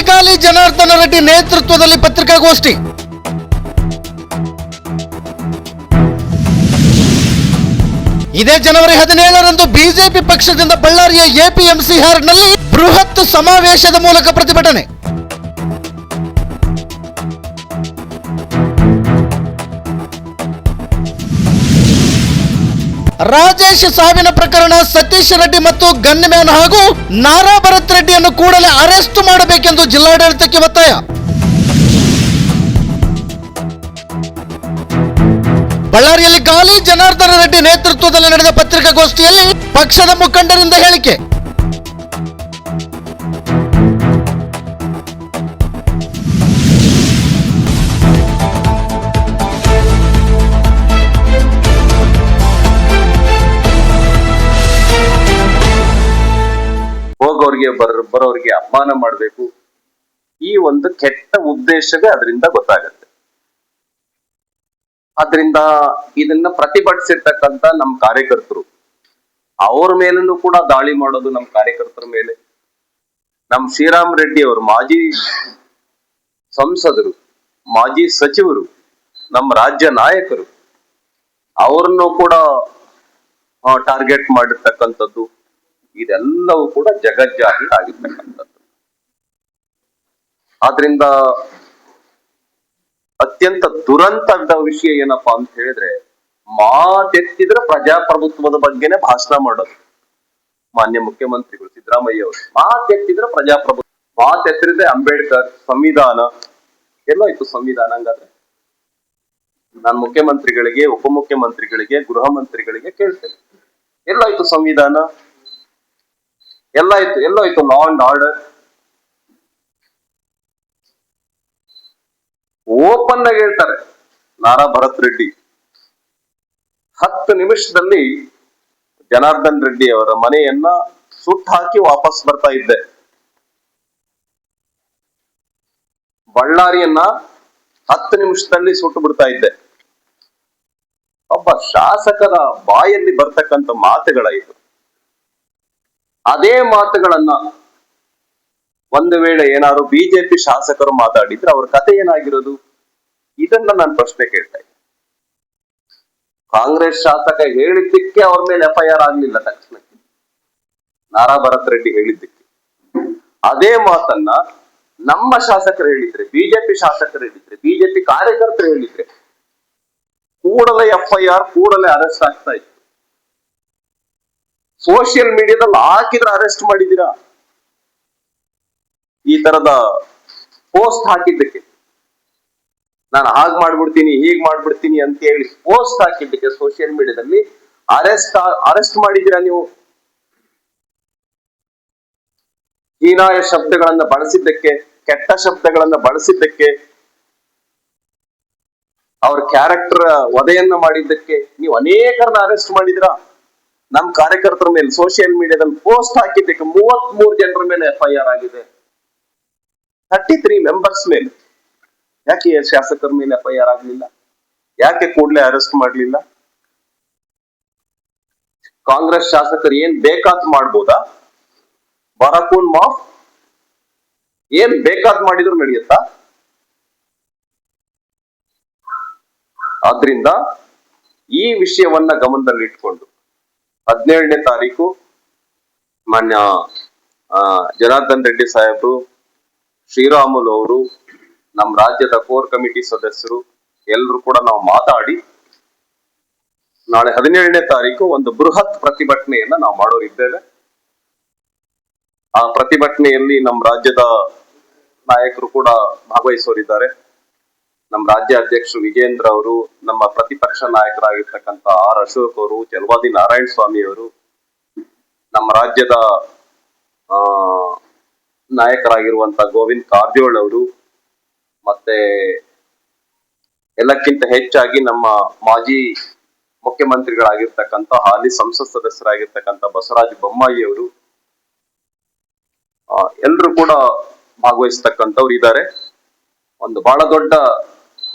ಜನಾರ್ದನ ರೆಡ್ಡಿ ನೇತೃತ್ವದಲ್ಲಿ ಪತ್ರಿಕಾಗೋಷ್ಠಿ. ಇದೇ ಜನವರಿ ಹದಿನೇಳರಂದು ಬಿಜೆಪಿ ಪಕ್ಷದಿಂದ ಬಳ್ಳಾರಿಯ ಎಪಿಎಂಸಿ ಹಾರ್ಡ್ನಲ್ಲಿ ಬೃಹತ್ ಸಮಾವೇಶದ ಮೂಲಕ ಪ್ರತಿಭಟನೆ. ರಾಜೇಶ್ ಸಾವಿನ ಪ್ರಕರಣ ಸತೀಶ್ ರೆಡ್ಡಿ ಮತ್ತು ಗನ್ಮ್ಯಾನ್ ಹಾಗೂ ನಾರಾ ಭರತ್ ರೆಡ್ಡಿಯನ್ನು ಕೂಡಲೇ ಅರೆಸ್ಟ್ ಮಾಡಬೇಕೆಂದು ಜಿಲ್ಲಾಡಳಿತಕ್ಕೆ ಒತ್ತಾಯ. ಬಳ್ಳಾರಿಯಲ್ಲಿ ಗಾಲಿ ಜನಾರ್ದನ ರೆಡ್ಡಿ ನೇತೃತ್ವದಲ್ಲಿ ನಡೆದ ಪತ್ರಿಕಾಗೋಷ್ಠಿಯಲ್ಲಿ ಪಕ್ಷದ ಮುಖಂಡರಿಂದ ಹೇಳಿಕೆ. ಹೋಗೋರಿಗೆ, ಬರ್, ಬರೋರಿಗೆ ಅಪಮಾನ ಮಾಡಬೇಕು. ಈ ಒಂದು ಕೆಟ್ಟ ಉದ್ದೇಶವೇ ಅದರಿಂದ ಗೊತ್ತಾಗತ್ತೆ. ಅದರಿಂದ ಇದನ್ನ ಪ್ರತಿಭಟಿಸಿರ್ತಕ್ಕಂತ ನಮ್ಮ ಕಾರ್ಯಕರ್ತರು, ಅವ್ರ ಮೇಲೂ ಕೂಡ ದಾಳಿ ಮಾಡೋದು ನಮ್ಮ ಕಾರ್ಯಕರ್ತರ ಮೇಲೆ. ನಮ್ಮ ಶ್ರೀರಾಮ್ ರೆಡ್ಡಿ ಅವರು, ಮಾಜಿ ಸಂಸದರು, ಮಾಜಿ ಸಚಿವರು ನಮ್ಮ ರಾಜ್ಯ ನಾಯಕರು, ಅವ್ರನ್ನು ಕೂಡ ಟಾರ್ಗೆಟ್ ಮಾಡಿರ್ತಕ್ಕಂಥದ್ದು. ಇದೆಲ್ಲವೂ ಕೂಡ ಜಗಜ್ಜಾಹೀರ್ ಆಗಿರ್ತಕ್ಕಂಥದ್ದು. ಆದ್ರಿಂದ ಅತ್ಯಂತ ದುರಂತದ ವಿಷಯ ಏನಪ್ಪಾ ಅಂತ ಹೇಳಿದ್ರೆ, ಮಾತೆತ್ತಿದ್ರೆ ಪ್ರಜಾಪ್ರಭುತ್ವದ ಬಗ್ಗೆನೆ ಭಾಷಣ ಮಾಡೋದು. ಮಾನ್ಯ ಮುಖ್ಯಮಂತ್ರಿಗಳು ಸಿದ್ದರಾಮಯ್ಯ ಅವರು, ಮಾತೆತ್ತಿದ್ರೆ ಪ್ರಜಾಪ್ರಭುತ್ವ. ಮಾತೆತ್ತಿದ್ರೆ ಅಂಬೇಡ್ಕರ್, ಸಂವಿಧಾನ ಎಲ್ಲೋಯ್ತು ಸಂವಿಧಾನ ಹಂಗಾದ್ರೆ. ನಾನು ಮುಖ್ಯಮಂತ್ರಿಗಳಿಗೆ, ಉಪಮುಖ್ಯಮಂತ್ರಿಗಳಿಗೆ, ಗೃಹ ಮಂತ್ರಿಗಳಿಗೆ ಕೇಳ್ತೇನೆ. ಎಲ್ಲೋಯ್ತು ಸಂವಿಧಾನ ಎಲ್ಲಾಯ್ತು ಎಲ್ಲೋಯ್ತು ಲಾ ಅಂಡ್ ಆರ್ಡರ್ ಓಪನ್ ಆಗಿ ಹೇಳ್ತಾರೆ, ನಾರಾ ಭರತ್ ರೆಡ್ಡಿ. ಹತ್ತು ನಿಮಿಷದಲ್ಲಿ ಜನಾರ್ದನ್ ರೆಡ್ಡಿ ಅವರ ಮನೆಯನ್ನ ಸುಟ್ಟು ಹಾಕಿ ವಾಪಸ್ ಬರ್ತಾ ಇದ್ದೆ. ಬಳ್ಳಾರಿಯನ್ನ ಹತ್ತು ನಿಮಿಷದಲ್ಲಿ ಸುಟ್ಟು ಬಿಡ್ತಾ ಇದ್ದೆ. ಒಬ್ಬ ಶಾಸಕರ ಬಾಯಲ್ಲಿ ಬರ್ತಕ್ಕಂಥ ಮಾತುಗಳ ಇದು ಅದೇ ಮಾತುಗಳನ್ನ ಒಂದು ವೇಳೆ ಏನಾದ್ರು ಬಿಜೆಪಿ ಶಾಸಕರು ಮಾತಾಡಿದ್ರೆ ಅವ್ರ ಕತೆ ಏನಾಗಿರೋದು? ಇದನ್ನ ನಾನು ಪ್ರಶ್ನೆ ಕೇಳ್ತಾ ಇದ್ದೆ. ಕಾಂಗ್ರೆಸ್ ಶಾಸಕ ಹೇಳಿದ್ದಕ್ಕೆ ಅವ್ರ ಮೇಲೆ ಎಫ್ ಐ ಆಗ್ಲಿಲ್ಲ ತಕ್ಷಣಕ್ಕೆ ನಾರಾ ಭರತ್ ರೆಡ್ಡಿ ಹೇಳಿದ್ದಕ್ಕೆ. ಅದೇ ಮಾತನ್ನ ನಮ್ಮ ಶಾಸಕರು ಹೇಳಿದ್ರೆ, ಬಿಜೆಪಿ ಶಾಸಕರು ಹೇಳಿದ್ರೆ, ಬಿಜೆಪಿ ಕಾರ್ಯಕರ್ತರು ಹೇಳಿದ್ರೆ, ಕೂಡಲೇ ಎಫ್ ಐ ಆರ್ ಕೂಡಲೇ ಅರೆಸ್ಟ್ ಆಗ್ತಾ ಇತ್ತು. ಸೋಷಿಯಲ್ ಮೀಡಿಯಾದಲ್ಲಿ ಹಾಕಿದ್ರೆ ಅರೆಸ್ಟ್ ಮಾಡಿದ್ದೀರಾ? ಈ ತರದ ಪೋಸ್ಟ್ ಹಾಕಿದ್ದಕ್ಕೆ. ನಾನು ಹಾಗ್ ಮಾಡ್ಬಿಡ್ತೀನಿ, ಹೀಗ್ ಮಾಡ್ಬಿಡ್ತೀನಿ ಅಂತ ಹೇಳಿ ಪೋಸ್ಟ್ ಹಾಕಿದ್ದಕ್ಕೆ ಸೋಷಿಯಲ್ ಮೀಡಿಯಾದಲ್ಲಿ ಅರೆಸ್ಟ್ ಅರೆಸ್ಟ್ ಮಾಡಿದ್ದೀರಾ ನೀವು? ಹೀನಾಯ ಶಬ್ದಗಳನ್ನ ಬಳಸಿದ್ದಕ್ಕೆ, ಕೆಟ್ಟ ಶಬ್ದಗಳನ್ನ ಬಳಸಿದ್ದಕ್ಕೆ, ಅವ್ರ ಕ್ಯಾರೆಕ್ಟರ್ ವಧೆಯನ್ನ ಮಾಡಿದ್ದಕ್ಕೆ ನೀವು ಅನೇಕರನ್ನ ಅರೆಸ್ಟ್ ಮಾಡಿದಿರಾ ನಮ್ ಕಾರ್ಯಕರ್ತರ ಮೇಲೆ ಸೋಷಿಯಲ್ ಮೀಡಿಯಾದಲ್ಲಿ ಪೋಸ್ಟ್ ಹಾಕಿದ್ದಕ್ಕೆ ಮೂವತ್ತ್ ಮೂರು ಜನರ ಮೇಲೆ ಎಫ್ ಐ ಆರ್ ಆಗಿದೆ. ಥರ್ಟಿ ತ್ರೀ ಮೆಂಬರ್ಸ್ ಮೇಲೆ. ಯಾಕೆ ಶಾಸಕರ ಮೇಲೆ ಎಫ್ ಐ ಆರ್ ಆಗಲಿಲ್ಲ? ಯಾಕೆ ಕೂಡಲೇ ಅರೆಸ್ಟ್ ಮಾಡಲಿಲ್ಲ? ಕಾಂಗ್ರೆಸ್ ಶಾಸಕರು ಏನ್ ಬೇಕಾದ್ ಮಾಡ್ಬೋದಾ? ಬರಕೂನ್ ಮಾಫ್? ಏನ್ ಬೇಕಾದ್ ಮಾಡಿದ್ರು ನಡೆಯುತ್ತಾ? ಆದ್ರಿಂದ ಈ ವಿಷಯವನ್ನ ಗಮನದಲ್ಲಿಟ್ಕೊಂಡು ಹದಿನೇಳನೇ ತಾರೀಕು ಮಾನ್ಯ ಜನಾರ್ದನ್ ರೆಡ್ಡಿ ಸಾಹೇಬರು, ಶ್ರೀರಾಮುಲು ಅವರು ನಮ್ಮ ರಾಜ್ಯದ ಕೋರ್ ಕಮಿಟಿ ಸದಸ್ಯರು ಎಲ್ಲರೂ ಕೂಡ ನಾವು ಮಾತಾಡಿ, ನಾಳೆ ಹದಿನೇಳನೇ ತಾರೀಕು ಒಂದು ಬೃಹತ್ ಪ್ರತಿಭಟನೆಯನ್ನ ನಾವು ಮಾಡೋರಿದ್ದೇವೆ. ಆ ಪ್ರತಿಭಟನೆಯಲ್ಲಿ ನಮ್ಮ ರಾಜ್ಯದ ನಾಯಕರು ಕೂಡ ಭಾಗವಹಿಸೋರಿದ್ದಾರೆ. ನಮ್ಮ ರಾಜ್ಯ ಅಧ್ಯಕ್ಷರು ವಿಜೇಂದ್ರ ಅವರು, ನಮ್ಮ ಪ್ರತಿಪಕ್ಷ ನಾಯಕರಾಗಿರ್ತಕ್ಕಂಥ ಆರ್ ಅಶೋಕ್ ಅವರು, ಚಲವಾದಿ ನಾರಾಯಣ ಸ್ವಾಮಿ ಅವರು, ನಮ್ಮ ರಾಜ್ಯದ, ಆ ನಾಯಕರಾಗಿರುವಂತ ಗೋವಿಂದ್ ಕಾರಜೋಳ್ ಅವರು, ಮತ್ತೆ ಎಲ್ಲಕ್ಕಿಂತ ಹೆಚ್ಚಾಗಿ ನಮ್ಮ ಮಾಜಿ ಮುಖ್ಯಮಂತ್ರಿಗಳಾಗಿರ್ತಕ್ಕಂಥ ಹಾಲಿ ಸಂಸತ್ ಸದಸ್ಯರಾಗಿರ್ತಕ್ಕಂಥ ಬಸವರಾಜ ಬೊಮ್ಮಾಯಿ ಅವರು ಎಲ್ಲರೂ ಕೂಡ ಭಾಗವಹಿಸ್ತಕ್ಕಂಥವ್ರು ಇದ್ದಾರೆ. ಒಂದು ಬಹಳ ದೊಡ್ಡ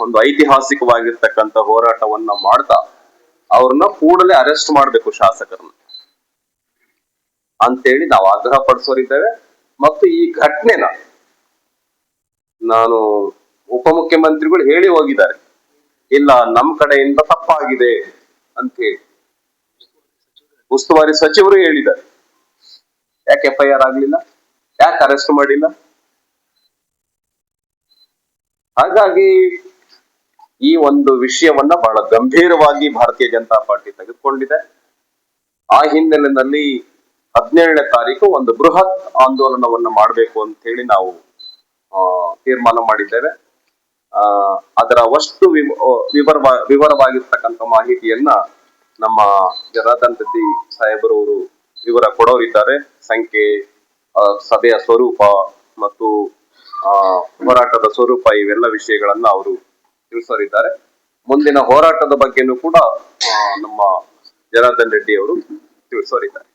ಒಂದು ಐತಿಹಾಸಿಕವಾಗಿರ್ತಕ್ಕಂಥ ಹೋರಾಟವನ್ನ ಮಾಡ್ತಾ ಅವ್ರನ್ನ ಕೂಡಲೇ ಅರೆಸ್ಟ್ ಮಾಡ್ಬೇಕು ಶಾಸಕರನ್ನ. ಅಂತೇಳಿ ನಾವು ಆಗ್ರಹ ಪಡಿಸೋರಿದ್ದೇವೆ. ಮತ್ತು ಈ ಘಟನೆನ ನಾನು ಉಪಮುಖ್ಯಮಂತ್ರಿಗಳು ಹೇಳಿ ಹೋಗಿದ್ದಾರೆ. ಇಲ್ಲ, ನಮ್ ಕಡೆಯಿಂದ ತಪ್ಪಾಗಿದೆ ಅಂತ ಹೇಳಿ ಉಸ್ತುವಾರಿ ಸಚಿವರು ಹೇಳಿದ್ದಾರೆ. ಯಾಕೆ ಎಫ್ ಐ ಆರ್ ಆಗ್ಲಿಲ್ಲ? ಯಾಕೆ ಅರೆಸ್ಟ್ ಮಾಡಿಲ್ಲ? ಹಾಗಾಗಿ ಈ ಒಂದು ವಿಷಯವನ್ನ ಬಹಳ ಗಂಭೀರವಾಗಿ ಭಾರತೀಯ ಜನತಾ ಪಾರ್ಟಿ ತೆಗೆದುಕೊಂಡಿದೆ. ಆ ಹಿನ್ನೆಲೆಯಲ್ಲಿ ಹದಿನೇಳನೇ ತಾರೀಕು ಒಂದು ಬೃಹತ್ ಆಂದೋಲನವನ್ನು ಮಾಡಬೇಕು ಅಂತ ಹೇಳಿ ನಾವು ತೀರ್ಮಾನ ಮಾಡಿದ್ದೇವೆ. ಆ, ಅದರ ವಸ್ತು ವಿವರ ವಿವರವಾಗಿರ್ತಕ್ಕಂಥ ಮಾಹಿತಿಯನ್ನ ನಮ್ಮ ಜನಾರ್ದನ್ ಸಾಹೇಬರವರು ವಿವರ ಕೊಡೋರಿದ್ದಾರೆ. ಸಂಖ್ಯೆ ಸಭೆಯ ಸ್ವರೂಪ ಮತ್ತು ಆ, ಹೋರಾಟದ ಸ್ವರೂಪ ಇವೆಲ್ಲ ವಿಷಯಗಳನ್ನ ಅವರು ತಿಳಿಸೋರಿದ್ದಾರೆ ಮುಂದಿನ ಹೋರಾಟದ ಬಗ್ಗೆನೂ ಕೂಡ ನಮ್ಮ ಜನಾರ್ದನ್ ರೆಡ್ಡಿ ಅವರು ತಿಳಿಸೋರಿದ್ದಾರೆ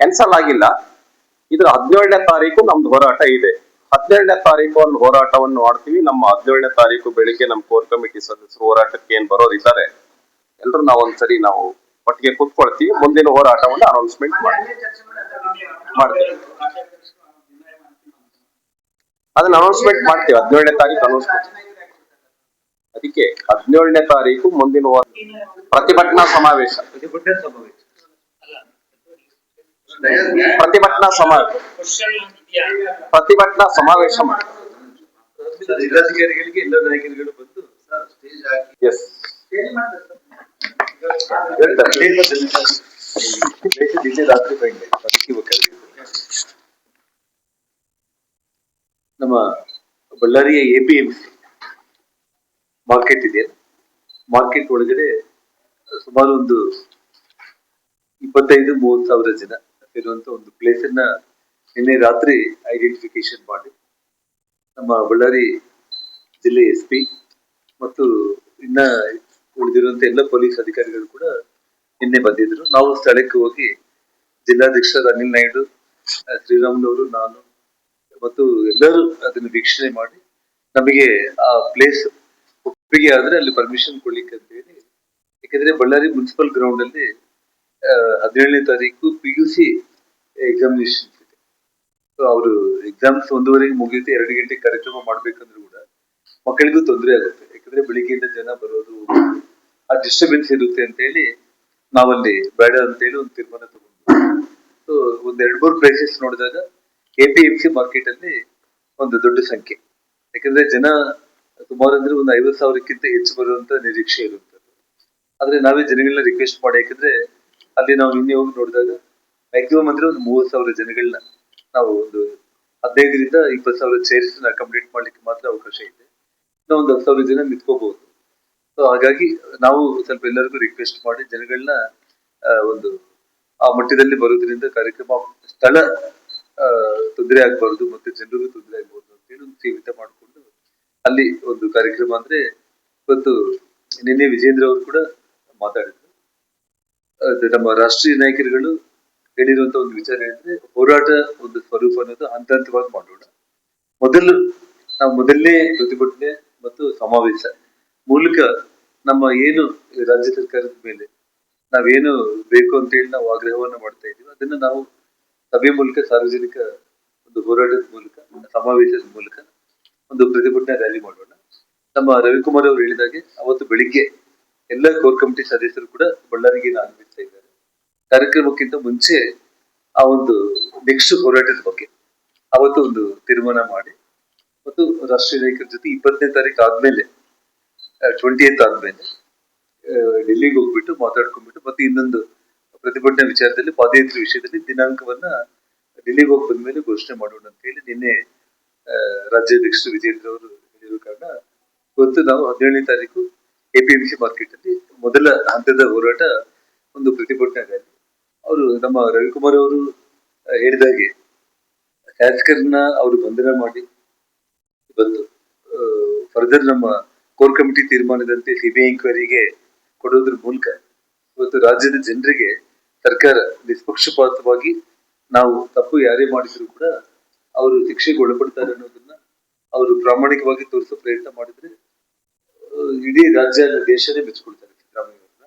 ಕ್ಯಾನ್ಸಲ್ ಆಗಿಲ್ಲ. ಇದ್ರ ಹದಿನೇಳನೇ ತಾರೀಕು ನಮ್ದು ಹೋರಾಟ ಇದೆ. ಹದಿನೇಳನೇ ತಾರೀಕು ಒಂದು ಹೋರಾಟವನ್ನು ಮಾಡ್ತೀವಿ. ನಮ್ಮ ಹದಿನೇಳನೇ ತಾರೀಕು ಬೆಳಿಗ್ಗೆ ನಮ್ಮ ಕೋರ್ ಕಮಿಟಿ ಸದಸ್ಯರು ಹೋರಾಟಕ್ಕೆ ಏನ್ ಬರೋರಿದ್ದಾರೆ ಎಲ್ರು ನಾವು ಒಂದ್ಸರಿ ನಾವು ಒಟ್ಟಿಗೆ ಕೂತ್ಕೊಳ್ತೀವಿ. ಮುಂದಿನ ಹೋರಾಟವನ್ನು ಅನೌನ್ಸ್ಮೆಂಟ್ ಮಾಡ್ತೀವಿ. ಅದನ್ನ ಅನೌನ್ಸ್ಮೆಂಟ್ ಮಾಡ್ತೀವಿ. ಹದಿನೇಳನೇ ತಾರೀಕು ಅನೌನ್ಸ್ಮೆಂಟ್ ಅದಕ್ಕೆ ಹದಿನೇಳನೇ ತಾರೀಕು ಮುಂದಿನ ಹೋರ- ಪ್ರತಿಭಟನಾ ಸಮಾವೇಶ. ಪ್ರತಿಭಟನೆ ಸಮಾವೇಶ. ಪ್ರತಿಭಟನಾ ಸಮಾವೇಶ ಪ್ರತಿಭಟನಾ ಸಮಾವೇಶ ಮಾಡಿ. ಸರ್, ಜಿಲ್ಲಾಧಿಕಾರಿಗಳಿಗೆ ಎಲ್ಲ ನಾಯಕರುಗಳು ಬಂದು ಸ್ಟೇಜ್ ಹಾಕಿ ಎಸ್ ನಿನ್ನೆ ರಾತ್ರಿ ಬಂದೆ ಅದಕ್ಕೆ ಬೇಕಾಗಿದೆ. ನಮ್ಮ ಬಳ್ಳಾರಿಯ A P M C market ಇದೆ. ಮಾರ್ಕೆಟ್ ಒಳಗಡೆ ಸುಮಾರು ಒಂದು ಇಪ್ಪತ್ತೈದು ಮೂವತ್ತು ಸಾವಿರ ಜನ ಇರುವಂತ ಒಂದು ಪ್ಲೇಸ್ ಅನ್ನ ನಿನ್ನೆ ರಾತ್ರಿ ಐಡೆಂಟಿಫಿಕೇಶನ್ ಮಾಡಿ. ನಮ್ಮ ಬಳ್ಳಾರಿ ಜಿಲ್ಲೆ ಎಸ್ ಪಿ ಮತ್ತು ಇನ್ನ ಉಳಿದಿರುವಂತ ಎಲ್ಲ ಪೊಲೀಸ್ ಅಧಿಕಾರಿಗಳು ಕೂಡ ನಿನ್ನೆ ಬಂದಿದ್ರು. ನಾವು ಸ್ಥಳಕ್ಕೆ ಹೋಗಿ ಜಿಲ್ಲಾಧ್ಯಕ್ಷ ಅನಿಲ್ ನಾಯ್ಡು ಆ, ಶ್ರೀರಾಮುಲವರು ನಾನು ಮತ್ತು ಎಲ್ಲರೂ ಅದನ್ನ ವೀಕ್ಷಣೆ ಮಾಡಿ ನಮಗೆ ಆ ಪ್ಲೇಸ್ ಒಪ್ಪಿಗೆ ಆದ್ರೆ ಅಲ್ಲಿ ಪರ್ಮಿಷನ್ ಕೊಡ್ಲಿಕ್ಕೆ ಅಂತ ಹೇಳಿ ಯಾಕಂದ್ರೆ ಬಳ್ಳಾರಿ ಮುನ್ಸಿಪಲ್ ಗ್ರೌಂಡ್ ಅಲ್ಲಿ ಹದಿನೇಳನೇ ತಾರೀಕು ಪಿ ಯು ಸಿ ಎಕ್ಸಾಮಿನೇಷನ್ ಇದೆ. ಸೊ ಅವರು ಎಕ್ಸಾಮ್ಸ್ ಒಂದೂವರೆಗೆ ಮುಗಿಯುತ್ತೆ, ಎರಡು ಗಂಟೆ ಕಾರ್ಯಕ್ರಮ ಮಾಡ್ಬೇಕಂದ್ರೂ ಕೂಡ ಮಕ್ಕಳಿಗೂ ತೊಂದರೆ ಆಗುತ್ತೆ. ಯಾಕಂದ್ರೆ ಬೆಳಿಗ್ಗೆಯಿಂದ ಜನ ಬರೋದು, ಆ ಡಿಸ್ಟರ್ಬೆನ್ಸ್ ಇರುತ್ತೆ ಅಂತ ಹೇಳಿ ನಾವಲ್ಲಿ ಬೇಡ ಅಂತ ಹೇಳಿ ಒಂದು ತೀರ್ಮಾನ ತಗೊಂಡ್ವಿ. ಸೊ ಒಂದ್ ಎರಡ್ ಮೂರು ಪ್ಲೇಸಸ್ ನೋಡಿದಾಗ A P M C market ಅಲ್ಲಿ ಒಂದು ದೊಡ್ಡ ಸಂಖ್ಯೆ. ಯಾಕಂದ್ರೆ ಜನ ಸುಮಾರು ಅಂದ್ರೆ ಒಂದು ಐವತ್ತು ಸಾವಿರಕ್ಕಿಂತ ಹೆಚ್ಚು ಬರುವಂತ ನಿರೀಕ್ಷೆ ಇರುತ್ತೆ ಆದ್ರೆ ನಾವೇ ಜನಗಳನ್ನ ರಿಕ್ವೆಸ್ಟ್ ಮಾಡಿ, ಯಾಕಂದ್ರೆ ಅಲ್ಲಿ ನಾವು ನಿನ್ನೆ ಹೋಗಿ ನೋಡಿದಾಗ ಮ್ಯಾಕ್ಸಿಮಮ್ ಅಂದ್ರೆ ಒಂದು ಮೂವತ್ತು ಸಾವಿರ ಜನಗಳನ್ನ ನಾವು ಒಂದು ಹದಿನೈದರಿಂದ ಇಪ್ಪತ್ತು ಸಾವಿರ ಚೇರ್ಸ್ ಕಂಪ್ಲೀಟ್ ಮಾಡ್ಲಿಕ್ಕೆ ಮಾತ್ರ ಅವಕಾಶ ಇದೆ. ನಾವು ಒಂದು ಹತ್ತು ಸಾವಿರ ಜನ ನಿಂತ್ಕೋಬಹುದು ಸೊ ಹಾಗಾಗಿ ನಾವು ಸ್ವಲ್ಪ ಎಲ್ಲರಿಗೂ ರಿಕ್ವೆಸ್ಟ್ ಮಾಡಿ ಜನಗಳನ್ನ ಒಂದು ಆ ಮಟ್ಟದಲ್ಲಿ ಬರೋದ್ರಿಂದ ಕಾರ್ಯಕ್ರಮ ಸ್ಥಳ ತೊಂದರೆ ಆಗ್ಬಾರ್ದು ಮತ್ತೆ ಜನರಿಗೂ ತೊಂದರೆ ಆಗ್ಬಾರ್ದು ಅಂತ ಹೇಳಿ ಒಂದು ಸೀಮಿತ ಮಾಡಿಕೊಂಡು ಅಲ್ಲಿ ಒಂದು ಕಾರ್ಯಕ್ರಮ ಅಂದ್ರೆ ಇವತ್ತು ನಿನ್ನೆ ವಿಜೇಂದ್ರ ಅವರು ಕೂಡ ಮಾತಾಡಿದ್ರು. ನಮ್ಮ ರಾಷ್ಟ್ರೀಯ ನಾಯಕರುಗಳು ಹೇಳಿರುವಂತ ಒಂದು ವಿಚಾರ ಏನಂದ್ರೆ ಹೋರಾಟ ಒಂದು ಸ್ವರೂಪ ಅನ್ನೋದು ಹಂತ ಹಂತವಾಗಿ ಮಾಡೋಣ. ಮೊದಲು ನಾವು ಮೊದಲನೇ ಪ್ರತಿಭಟನೆ ಮತ್ತು ಸಮಾವೇಶ. ಮೂಲಕ ನಮ್ಮ ಏನು ರಾಜ್ಯ ಸರ್ಕಾರದ ಮೇಲೆ ನಾವೇನು ಬೇಕು ಅಂತ ಹೇಳಿ ನಾವು ಆಗ್ರಹವನ್ನ ಮಾಡ್ತಾ ಇದೀವಿ ಅದನ್ನ ನಾವು ಸಭೆ ಮೂಲಕ, ಸಾರ್ವಜನಿಕ ಒಂದು ಹೋರಾಟದ ಮೂಲಕ ಸಮಾವೇಶದ ಮೂಲಕ ಒಂದು ಪ್ರತಿಭಟನೆ ರ್ಯಾಲಿ ಮಾಡೋಣ. ನಮ್ಮ ರವಿಕುಮಾರ್ ಅವರು ಹೇಳಿದಾಗೆ ಅವತ್ತು ಬೆಳಿಗ್ಗೆ ಎಲ್ಲ ಕೋರ್ ಕಮಿಟಿ ಸದಸ್ಯರು ಕೂಡ ಬಳ್ಳಾರಿಗೆ ಆಗಮಿಸ್ತಾ ಇದ್ದಾರೆ. ಕಾರ್ಯಕ್ರಮಕ್ಕಿಂತ ಮುಂಚೆ ಆ ಒಂದು ನೆಕ್ಸ್ಟ್ ಹೋರಾಟದ ಬಗ್ಗೆ ಅವತ್ತು ಒಂದು ತೀರ್ಮಾನ ಮಾಡಿ, ಮತ್ತು ರಾಷ್ಟ್ರೀಯ ನಾಯಕರ ಜೊತೆ ಇಪ್ಪತ್ತನೇ ತಾರೀಕು ಆದ್ಮೇಲೆ ಟ್ವೆಂಟಿ ಏತ್ ಆದ್ಮೇಲೆ ಡೆಲ್ಲಿಗೆ ಹೋಗ್ಬಿಟ್ಟು ಮಾತಾಡ್ಕೊಂಡ್ಬಿಟ್ಟು, ಮತ್ತೆ ಇನ್ನೊಂದು ಪ್ರತಿಭಟನೆ ವಿಚಾರದಲ್ಲಿ, ಪಾದಯಾತ್ರೆ ವಿಷಯದಲ್ಲಿ ದಿನಾಂಕವನ್ನ ಡೆಲ್ಲಿಗೆ ಹೋಗಿ ಬಂದ್ಮೇಲೆ ಘೋಷಣೆ ಮಾಡೋಣ ಅಂತ ಹೇಳಿ ನಿನ್ನೆ ರಾಜ್ಯಾಧ್ಯಕ್ಷರು ವಿಜೇಂದ್ರ ಅವರು ಹೇಳಿರೋ ಕಾರಣ ಇವತ್ತು ನಾವು ಹದಿನೇಳನೇ ತಾರೀಕು ಎಪಿಎಂಸಿ ಮಾರ್ಕೆಟ್ ಅಲ್ಲಿ ಮೊದಲ ಹಂತದ ಹೋರಾಟ ಒಂದು ಪ್ರತಿಭಟನೆ ರ್ಯಾಲಿ ಅವರು ನಮ್ಮ ರವಿಕುಮಾರ್ ಅವರು ಹೇಳಿದಾಗೆ ಶಾಸಕರನ್ನ ಅವರು ಬಂಧನ ಮಾಡಿ ಬಂದು ಫರ್ದರ್ ನಮ್ಮ ಕೋರ್ ಕಮಿಟಿ ತೀರ್ಮಾನದಂತೆ ಸಿಬಿಐ ಎಂಕ್ವೈರಿಗೆ ಕೊಡೋದ್ರ ಮೂಲಕ ಇವತ್ತು ರಾಜ್ಯದ ಜನರಿಗೆ ಸರ್ಕಾರ ನಿಷ್ಪಕ್ಷಪಾತವಾಗಿ ನಾವು ತಪ್ಪು ಯಾರೇ ಮಾಡಿದ್ರು ಕೂಡ ಅವರು ಶಿಕ್ಷೆಗೆ ಒಳಪಡ್ತಾರೆ ಅನ್ನೋದನ್ನ ಅವರು ಪ್ರಾಮಾಣಿಕವಾಗಿ ತೋರಿಸೋ ಪ್ರಯತ್ನ ಮಾಡಿದ್ರೆ ಇಡೀ ರಾಜ್ಯ ದೇಶನೇ ಮೆಚ್ಚಿಕೊಳ್ತಾರೆ ಸಿದ್ದರಾಮಯ್ಯ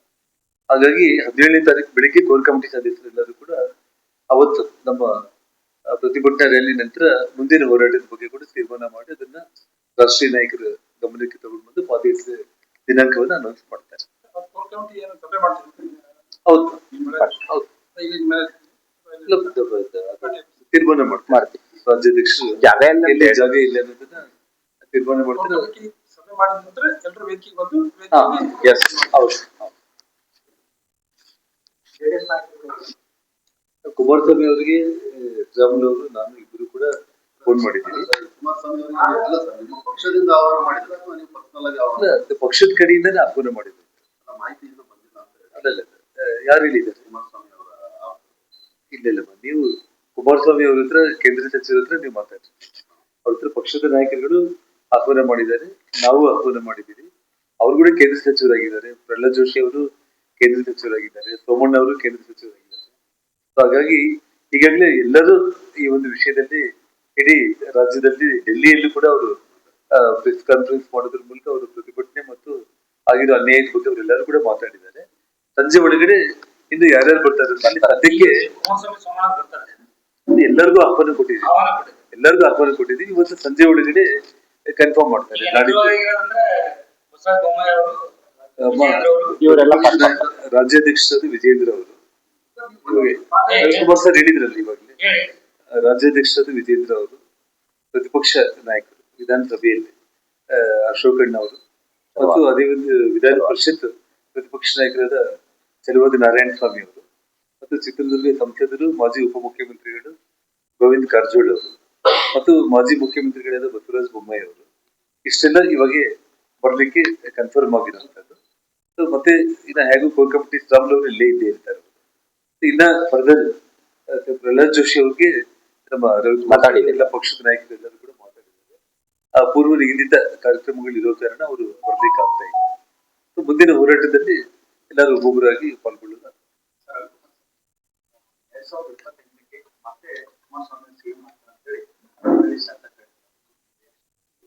ಹಾಗಾಗಿ ಹದಿನೇಳನೇ ತಾರೀಕು ಬೆಳಿಗ್ಗೆ ಕೋರ್ ಕಮಿಟಿ ಸದಸ್ಯರೆಲ್ಲರೂ ಕೂಡ ಅವತ್ತು ನಮ್ಮ ಪ್ರತಿಭಟನಾ ರ್ಯಾಲಿ ನಂತರ ಮುಂದಿನ ಹೋರಾಟದ ಬಗ್ಗೆ ಕೂಡ ತೀರ್ಮಾನ ಮಾಡಿ ಅದನ್ನ ರಾಷ್ಟ್ರೀಯ ನಾಯಕರ ಗಮನಕ್ಕೆ ತಗೊಂಡು ಬಂದು ಪಾದಯಾತ್ರೆ ದಿನಾಂಕವನ್ನು ಅನೌನ್ಸ್ ಮಾಡ್ತಾರೆ. ಹೌದು. ಹೌದು. ತೀರ್ಮಾನ ಮಾಡ್ತಾರೆ ಮಾಡ್ತೀವಿ. ರಾಜ್ಯಾಧ್ಯಕ್ಷರು ಜಾಗ ಎಲ್ಲ ಎಲ್ಲಿ. ಜಾಗ ಇಲ್ಲ ಅನ್ನೋದನ್ನ ತೀರ್ಮಾನ ಮಾಡ್ತಾರೆ ಸಭೆ ಮಾಡಿದ ನಂತರ ಎಲ್ಲರೂ ವೇದಿಕೆಗೆ ಬಂದು ಎಸ್ ಹೌದು. ಕುಮಾರಸ್ವಾಮಿ ಅವರಿಗೆ ರಾಮುಲು ಅವರು ನಾನು ಇಬ್ಬರು ಕೂಡ ಫೋನ್ ಮಾಡಿದ್ದೀನಿ ಕುಮಾರಸ್ವಾಮಿ ಅವರಿಗೆ ಸರ್ ಪಕ್ಷದಿಂದ ಆಹ್ವಾನ ಮಾಡಿದ್ರೆ ಅಥವಾ ನೀವು ಪರ್ಸನಲ್ ಆಗಿ ಅಲ್ಲ, ಪಕ್ಷದ ಕಡೆಯಿಂದನೇ ಆಹ್ವಾನ ಮಾಡಿದ್ರು ಮಾಹಿತಿ ಇನ್ನೂ ಬಂದಿಲ್ಲ ಅಂತ ಹೇಳಿ. ಅಲ್ಲಲ್ಲ ಆ, ಯಾರು ಹೇಳಿದ್ದಾರೆ ಕುಮಾರಸ್ವಾಮಿ ಅವರ. ಇಲ್ಲ ಇಲ್ಲಮ್ಮ ನೀವು ಕುಮಾರಸ್ವಾಮಿ ಅವ್ರ ಹತ್ರ ಕೇಂದ್ರ ಸಚಿವರ ಹತ್ರ ನೀವು ಮಾತಾಡಿ ಅವ್ರ ಹತ್ರ ಪಕ್ಷದ ನಾಯಕರುಗಳು ಆಹ್ವಾನ ಮಾಡಿದ್ದಾರೆ. ನಾವು ಆಹ್ವಾನ ಮಾಡಿದ್ದೀವಿ. ಅವ್ರು ಕೂಡ ಕೇಂದ್ರ ಸಚಿವರಾಗಿದ್ದಾರೆ. ಪ್ರಹ್ಲಾದ್ ಜೋಶಿ ಅವರು ಕೇಂದ್ರ ಸಚಿವರಾಗಿದ್ದಾರೆ. ಸೋಮಣ್ಣ ಅವರು ಕೇಂದ್ರ ಸಚಿವರಾಗಿದ್ದಾರೆ. ಸೊ ಹಾಗಾಗಿ ಈಗಾಗಲೇ ಎಲ್ಲರೂ ಈ ಒಂದು ವಿಷಯದಲ್ಲಿ ಇಡೀ ರಾಜ್ಯದಲ್ಲಿ ಡೆಲ್ಲಿಯಲ್ಲೂ ಕೂಡ ಅವರು ಪ್ರೆಸ್ ಕಾನ್ಫರೆನ್ಸ್ ಮಾಡೋದ್ರ ಮೂಲಕ ಅವರು ಪ್ರತಿಭಟನೆ ಮತ್ತು ಆಗಿರೋ ಅನ್ಯಾಯದ ಬಗ್ಗೆ ಅವರೆಲ್ಲರೂ ಕೂಡ ಮಾತಾಡಿದ್ದಾರೆ. ಸಂಜೆ ಒಳಗಡೆ ಇನ್ನು ಯಾರ್ಯಾರು ಬರ್ತಾರೆ? ಅದಕ್ಕೆ ಎಲ್ಲರಿಗೂ ಆಹ್ವಾನ ಕೊಟ್ಟಿದ್ದೀವಿ ಎಲ್ಲರಿಗೂ ಆಹ್ವಾನ ಕೊಟ್ಟಿದ್ದೀವಿ ಇವತ್ತು ಸಂಜೆ ಒಳಗಡೆ ಕನ್ಫರ್ಮ್ ಮಾಡ್ತಾರೆ. ರಾಜ್ಯಾಧ್ಯಕ್ಷರು ಇವರೆಲ್ಲ ವಿಜೇಂದ್ರ ಅವರು. ಕುಮಾರ್ ಸರ್ ಹೇಳಿದ್ರಲ್ಲ ಇವಾಗಲೇ? ರಾಜ್ಯಾಧ್ಯಕ್ಷರು ವಿಜೇಂದ್ರ ಅವರು ಪ್ರತಿಪಕ್ಷ ನಾಯಕರು ವಿಧಾನಸಭೆಯಲ್ಲಿ ಅಶೋಕಣ್ಣ ಅವರು ಮತ್ತು ಅದೇ ಒಂದು ವಿಧಾನ ಪರಿಷತ್ ಪ್ರತಿಪಕ್ಷ ನಾಯಕರಾದ ಚಲವಾದಿ ನಾರಾಯಣ ಸ್ವಾಮಿ ಅವರು. ಮತ್ತು ಚಿತ್ರದುರ್ಗ ಸಂಸದರು ಮಾಜಿ ಉಪಮುಖ್ಯಮಂತ್ರಿಗಳು ಗೋವಿಂದ ಕಾರಜೋಳ ಅವರು. ಮತ್ತು ಮಾಜಿ ಮುಖ್ಯಮಂತ್ರಿಗಳಾದ ಬಸವರಾಜ ಬೊಮ್ಮಾಯಿ ಅವರು. ಇಷ್ಟೆಲ್ಲ ಇವಾಗ ಬರ್ಲಿಕ್ಕೆ ಕನ್ಫರ್ಮ್ ಆಗಿರುವಂತದ್ದು ಸೊ ಮತ್ತೆ ಇನ್ನ ಹೇಗೂ ಕೋರ್ ಕಮಿಟಿ ಸ್ಟಾಫ್ ಅವರು ಇಲ್ಲೇ ಇದ್ದೇ ಇರ್ತಾರೆ. ಇನ್ನ ಫರ್ದರ್ ಪ್ರಹ್ಲಾದ್ ಜೋಶಿ ಅವ್ರಿಗೆ ನಮ್ಮ ಮಾತಾಡಿದ್ದಾರೆ. ಎಲ್ಲ ಪಕ್ಷದ ನಾಯಕರೆಲ್ಲರೂ ಕೂಡ ಮಾತಾಡಿದ್ದಾರೆ. ಆ ಪೂರ್ವ ನಿಗದಿತ ಕಾರ್ಯಕ್ರಮಗಳು ಇರೋ ಕಾರಣ ಅವರು ಬರ್ಲಿಕ್ಕೆ ಆಗ್ತಾ So ಮುಂದಿನ ಹೋರಾಟದಲ್ಲಿ ಎಲ್ಲರೂ ಒಬ್ಬೊಬ್ಬರಾಗಿ ಪಾಲ್ಗೊಳ್ಳುತ್ತಾರೆ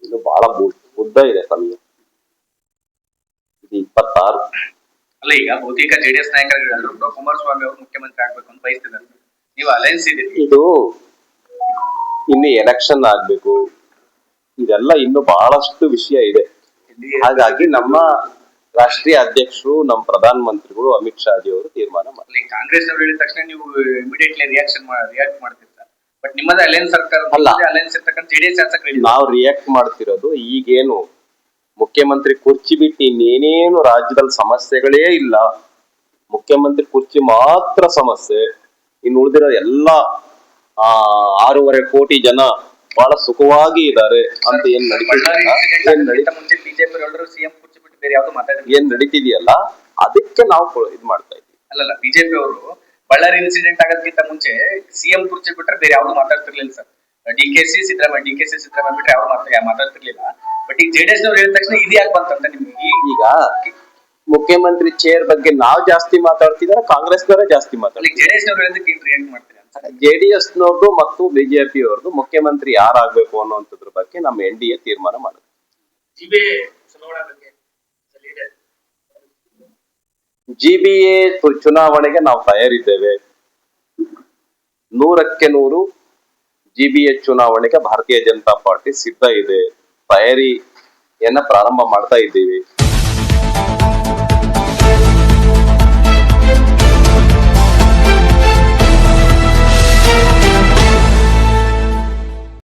ಇದು ಬಹಳ ಉದ್ದ ಇದೆ ಸರ್ ಇದು ಇಪ್ಪತ್ತಾರು. ಅಲ್ಲ ಈಗ ಬಹುತೇಕ ಜೆಡಿಎಸ್ ನಾಯಕರು ಕುಮಾರಸ್ವಾಮಿ ಅವರು ಮುಖ್ಯಮಂತ್ರಿ ಆಗ್ಬೇಕು ಅಂತ ಬಯಸ್ತಿದ್ದಾರೆ. ನೀವು ಅಲಯನ್ಸ್ ಇದೆ ಇದು ಇನ್ನು ಎಲೆಕ್ಷನ್ ಆಗ್ಬೇಕು. ಇದೆಲ್ಲ ಇನ್ನು ಬಹಳಷ್ಟು ವಿಷಯ ಇದೆ. ಹಾಗಾಗಿ ನಮ್ಮ ರಾಷ್ಟ್ರೀಯ ಅಧ್ಯಕ್ಷರು ನಮ್ಮ ಪ್ರಧಾನ ಮಂತ್ರಿಗಳು ಅಮಿತ್ ಶಾ ಜಿ ಅವರು ತೀರ್ಮಾನ ಮಾಡಿ ಕಾಂಗ್ರೆಸ್ ಅವರು ಹೇಳಿದ ತಕ್ಷಣ ನೀವು ಇಮಿಡಿಯೇಟ್ಲಿ ರಿಯಾಕ್ಷನ್ ರಿಯಾಕ್ಟ್ ಮಾಡ್ತಿರ್ತಾರೆ ಬಟ್ ನಿಮ್ಮದೇ ಅಲಯನ್ಸ್ ಸರ್ಕಾರ ಅಲ್ಲ. ಅಲಯನ್ಸ್ ಇರ್ತಕ್ಕಂಥ ಜೆಡಿಎಸ್ ಶಾಸಕರು. ನಾವು ರಿಯಾಕ್ಟ್ ಮಾಡ್ತಿರೋದು ಈಗೇನು ಮುಖ್ಯಮಂತ್ರಿ ಕುರ್ಚಿ ಬಿಟ್ಟು ಇನ್ನೇನೇನು ರಾಜ್ಯದಲ್ಲಿ ಸಮಸ್ಯೆಗಳೇ ಇಲ್ಲ. ಮುಖ್ಯಮಂತ್ರಿ ಕುರ್ಚಿ ಮಾತ್ರ ಸಮಸ್ಯೆ. ಇನ್ನು ಉಳಿದಿರೋ ಎಲ್ಲ ಆ ಆರೂವರೆ ಕೋಟಿ ಜನ ಬಹಳ ಸುಖವಾಗಿ ಇದ್ದಾರೆ ಅಂತ ಏನ್ ಬಳ್ಳಾರಿ ಬೇರೆ ಯಾವ್ದು ಮಾತಾಡಿಲ್ಲ ಏನ್ ನಡೀತಿದೆಯಲ್ಲ ಅದಕ್ಕೆ ನಾವು ಇದ್ ಮಾಡ್ತಾ ಇದ್ವಿ. ಅಲ್ಲಲ್ಲ ಬಿಜೆಪಿ ಅವರು ಬಳ್ಳಾರಿ ಇನ್ಸಿಡೆಂಟ್ ಆಗೋದಕ್ಕಿಂತ ಮುಂಚೆ ಸಿಎಂ ಕುರ್ಚಿ ಬಿಟ್ರೆ ಬೇರೆ ಯಾವ್ದು ಮಾತಾಡ್ತಿರ್ಲಿಲ್ಲ sir. D K C Siddaramaiah D K C Siddaramaiah ಬಿಟ್ರೆ ಯಾವ್ದು ಮಾತಾ ಮಾತಾಡ್ತಿರ್ಲಿಲ್ಲ. ಬಟ್ ಈಗ ಜೆಡಿಎಸ್ ನವ್ರು ಹೇಳಿದ ತಕ್ಷಣ ಇದು ಯಾಕೆ ಬಂತಂತ ನಿಮ್ಗೆ? ಈಗ ಮುಖ್ಯಮಂತ್ರಿ ಚೇರ್ ಬಗ್ಗೆ ನಾವು ಜಾಸ್ತಿ ಮಾತಾಡ್ತಿದಾರೆ ಕಾಂಗ್ರೆಸ್ನವರೇ ಜಾಸ್ತಿ ಮಾತಾಡ್ತಾರೆ ಜೆಡಿಎಸ್ ನವ್ರು ಹೇಳಿದಕ್ಕೆ ಏನ್ ರಿಯಾಕ್ಟ್ ಮಾಡ್ತೀರಿ ಅಂತ. ಜೆಡಿಎಸ್ ನವ್ರದ್ದು ಮತ್ತು ಬಿಜೆಪಿ ಅವ್ರದ್ದು ಮುಖ್ಯಮಂತ್ರಿ ಯಾರಾಗ್ಬೇಕು ಅನ್ನೋಂಥದ್ರ ಬಗ್ಗೆ ನಮ್ಮ ಎನ್ ಡಿ ಎ ತೀರ್ಮಾನ ಮಾಡುತ್ತೆ ಜಿ ಬಿ ಎ ಚುನಾವಣೆಗೆ ನಾವು ತಯಾರಿದ್ದೇವೆ. ನೂರಕ್ಕೆ ನೂರು ಜಿಬಿಎ ಚುನಾವಣೆಗೆ ಭಾರತೀಯ ಜನತಾ ಪಾರ್ಟಿ ಸಿದ್ಧ ಇದೆ. ತಯಾರಿಯನ್ನ ಪ್ರಾರಂಭ ಮಾಡ್ತಾ ಇದ್ದೀವಿ.